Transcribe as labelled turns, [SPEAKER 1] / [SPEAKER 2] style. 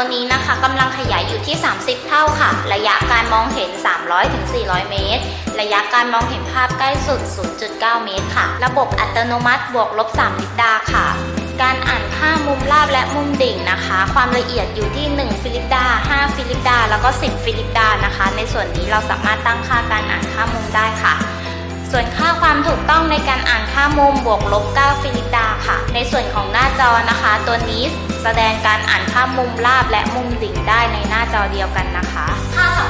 [SPEAKER 1] อยู่ที่ 30 เท่าค่ะ ระยะการมองเห็น 300-400 เมตร ระยะการมองเห็นภาพใกล้สุด 0.9 เมตรค่ะ ระบบอัตโนมัติบวกลบ3ลิปดาค่ะ การอ่านค่ามุมราบและมุมดิ่งนะคะ ความละเอียดอยู่ที่ 1 ฟิลิปดา 5 ฟิลิปดา แล้วก็ 10 ฟิลิปดานะคะ ในส่วนนี้เราสามารถตั้งค่าการอ่านค่ามุมได้ค่ะ ส่วนค่าความถูกต้องในการอ่านค่ามุมบวกลบ9ฟิลิตาค่ะ ในส่วนของหน้าจอนะคะ ตัวนี้แสดงการอ่านค่ามุมราบและมุมดิ่งได้ในหน้าจอเดียวกันนะคะค่าสำ